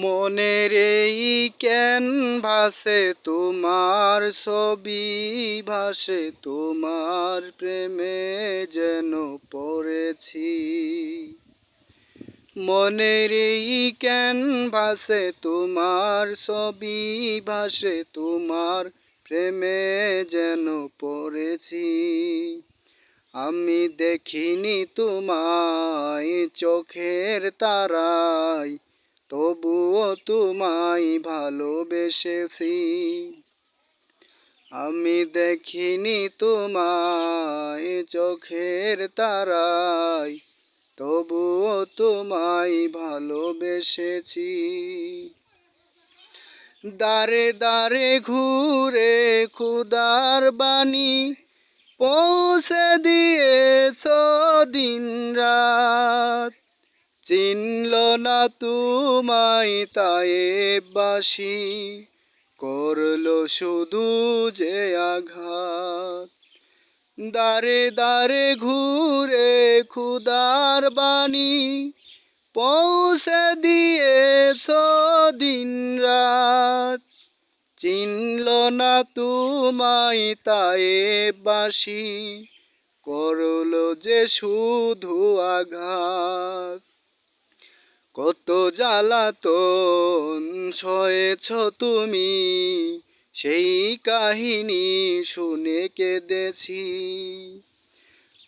মনের এই কেন ভাসে তোমার ছবি ভাসে, তোমার প্রেমে যেন পড়েছি। মনের এই কেন ক্যানভাসে তোমার ছবি ভাসে, তোমার প্রেমে যেন পড়েছি। আমি দেখিনি তোমায় চোখের তারায় তোমায় ভালোবেসেছি। আমি দেখিনি তোমায় চোখের তারায়, তবুও তোমায় ভালোবেসেছি। দারে দারে ঘুরে খুদার বাণী পৌঁছে দিয়েছ দিন রাত চিনল না তোমায় তায়েবাসী করল শুধু যে আঘাত। দারে দারে ঘুরে খুদার বাণী পৌঁছে দিয়েছ দিন রাত। চিনল না তোমায় তায়েবাসী করল যে শুধু আঘাত। কত জ্বালাতন সয়েছ তুমি? সেই কাহিনী শুনে কেঁদেছি।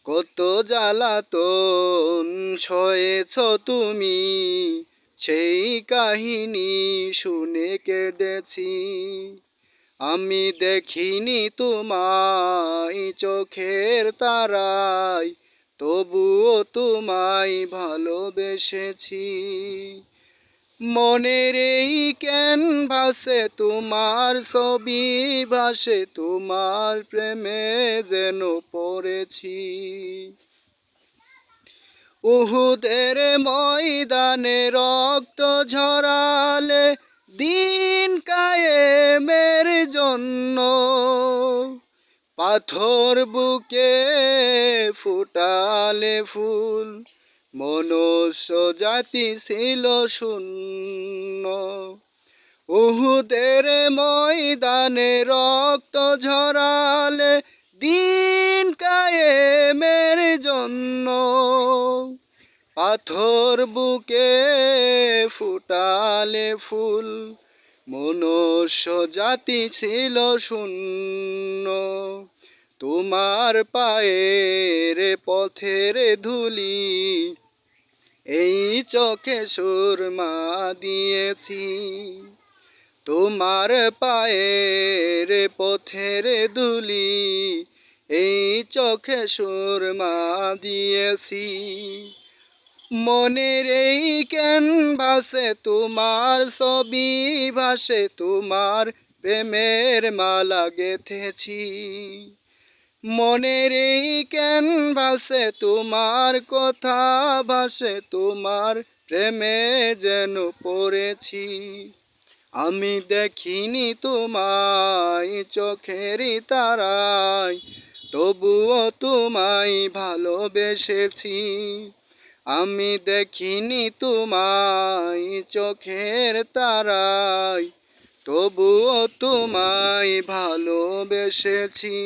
কত জ্বালাতন সয়েছ তুমি? সেই কাহিনী শুনে কেঁদেছি। আমি দেখিনি তোমায় চোখের তারায়। তবুও তোমায় ভালোবেসেছি। মনের এই ক্যানভাসে তোমার ছবি ভাসে, তোমার প্রেমে যেন পড়েছি। উহুদের ময়দানে রক্ত ঝরালে দিন কায়েমের জন্য পাথর বুকে ফুটালে ফুল, মনুষ্য জাতি ছিল শূন্য। উহুদের ময়দানে রক্ত ঝরালে দিন কায়েমের জন্য। পাথর বুকে ফুটালে ফুল, মনুষ্য জাতি ছিল শূন্য। তোমার পায়ের পথের ধুলি, এই চোখে সুরমা দিয়েছি। তোমার পায়ের পথের ধুলি, এই চোখে সুরমা দিয়েছি। মনের এই ক্যানভাসে তোমার ছবি ভাসে, তোমার প্রেমের মালা গেথেছি। মনের এই ক্যানভাসে তোমার কথা ভাসে, তোমার প্রেমে যেন পড়েছি। আমি দেখিনি তোমায় চোখের তারায়, তবুও তোমায় ভালোবেসেছি। আমি দেখিনি তোমায় চোখের তারায়, তবুও তোমায় ভালোবেসেছি।